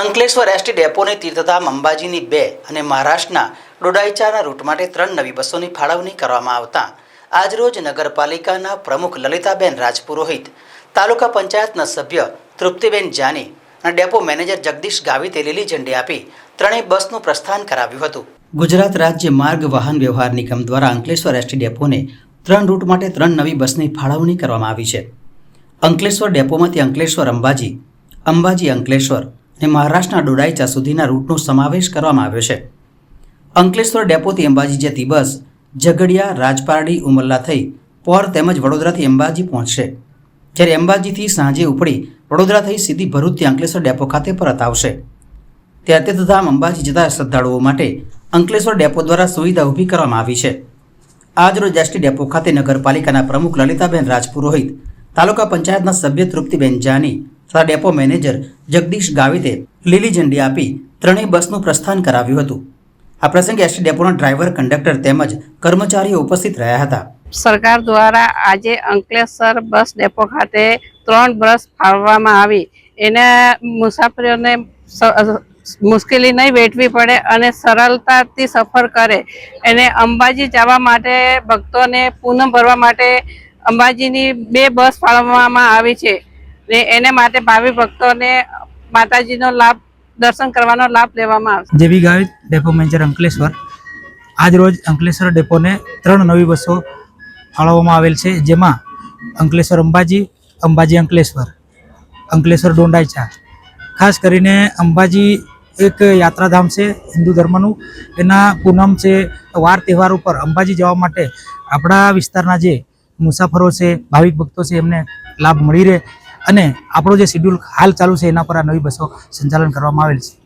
Ankleshwar ST ડેપોની તીર્થધામ અંબાજીની બે અને મહારાષ્ટ્રના ડોડાઈચાના રૂટ માટે ત્રણ નવી બસોની ફાળવણી કરવામાં આવતા. આજરોજ નગરપાલિકાના પ્રમુખ લલિતાબેન રાજપુરોહિત, તાલુકા પંચાયતના સભ્ય તૃપ્તિબેન જાની અને ડેપો મેનેજર જગદીશ ગાવિતે લીલી ઝંડી આપી ત્રણેય બસનું પ્રસ્થાન કરાવ્યું હતું. ગુજરાત રાજ્ય માર્ગ વાહન વ્યવહાર નિગમ દ્વારા અંકલેશ્વર એસટી ડેપોને ત્રણ રૂટ માટે ત્રણ નવી બસની ફાળવણી કરવામાં આવી છે. અંકલેશ્વર ડેપોમાંથી અંકલેશ્વર અંબાજી અંબાજી અંકલેશ્વર ને મહારાષ્ટ્રના ડોડાઈચા સુધીના રૂટનો સમાવેશ કરવામાં આવ્યો છે. અંકલેશ્વર ડેપોથી અંબાજી જતી બસ ઝઘડિયા, રાજપારડી ઉમરલા થઈ પોર તેમજ વડોદરાથી અંબાજી પહોંચશે. જ્યારે અંબાજીથી સાંજે ઉપડી વડોદરા થઈ સીધી ભરૂચથી અંકલેશ્વર ડેપો ખાતે પરત આવશે. ત્યારે તીર્થધામ અંબાજી જતા શ્રદ્ધાળુઓ માટે અંકલેશ્વર ડેપો દ્વારા સુવિધા ઊભી કરવામાં આવી છે. આજરોજ એસટી ડેપો ખાતે નગરપાલિકાના પ્રમુખ લલિતાબેન રાજપુરોહિત તાલુકા પંચાયતના સભ્ય તૃપ્તિબેન જાની, તથા ડેપો મેનેજર જગદીશ ગાવિતે લીલી ઝંડી આપી ત્રણેય બસનું પ્રસ્થાન કરાવ્યું હતું. આ પ્રસંગે એસટી ડેપોના ડ્રાઈવર, કંડક્ટર તેમજ કર્મચારીઓ ઉપસ્થિત રહ્યા હતા. સરકાર દ્વારા આજે અંકલેશ્વર બસ ડેપો ખાતે ત્રણ બસ ફાળવવામાં આવી. એને મુસાફરીઓને મુશ્કેલી નહીં વેઠવી પડે અને સરળતાથી સફર કરે. એને અંબાજી જવા માટે ભક્તોને પૂનમ ભરવા માટે અંબાજીની બે બસ ફાળવવામાં આવી છે ને એને માટે ભાવિ ભક્તોને માતાજીનો લાભ, દર્શન કરવાનો લાભ લેવામાં આવશે. જેવી ગાવિત ડેપો મેનેજર અંકલેશ્વર, આજ રોજ અંકલેશ્વર ડેપોને ત્રણ નવી બસો ફાળવવામાં આવેલ છે, જેમાં અંકલેશ્વર અંબાજી અંબાજી અંકલેશ્વર અંકલેશ્વર ડોંડાઈચા. ખાસ કરીને અંબાજી એક યાત્રાધામ છે, હિન્દુ ધર્મનું. એના પૂનમ છે, વાર તહેવાર ઉપર અંબાજી જવા માટે આપણા વિસ્તારના જે મુસાફરો છે, ભાવિક ભક્તો છે, એમને લાભ મળી રહે. અને આપણો જે શેડ્યુલ હાલ ચાલુ છે, એના પર આ નવી બસો સંચાલન કરવામાં આવેલ છે.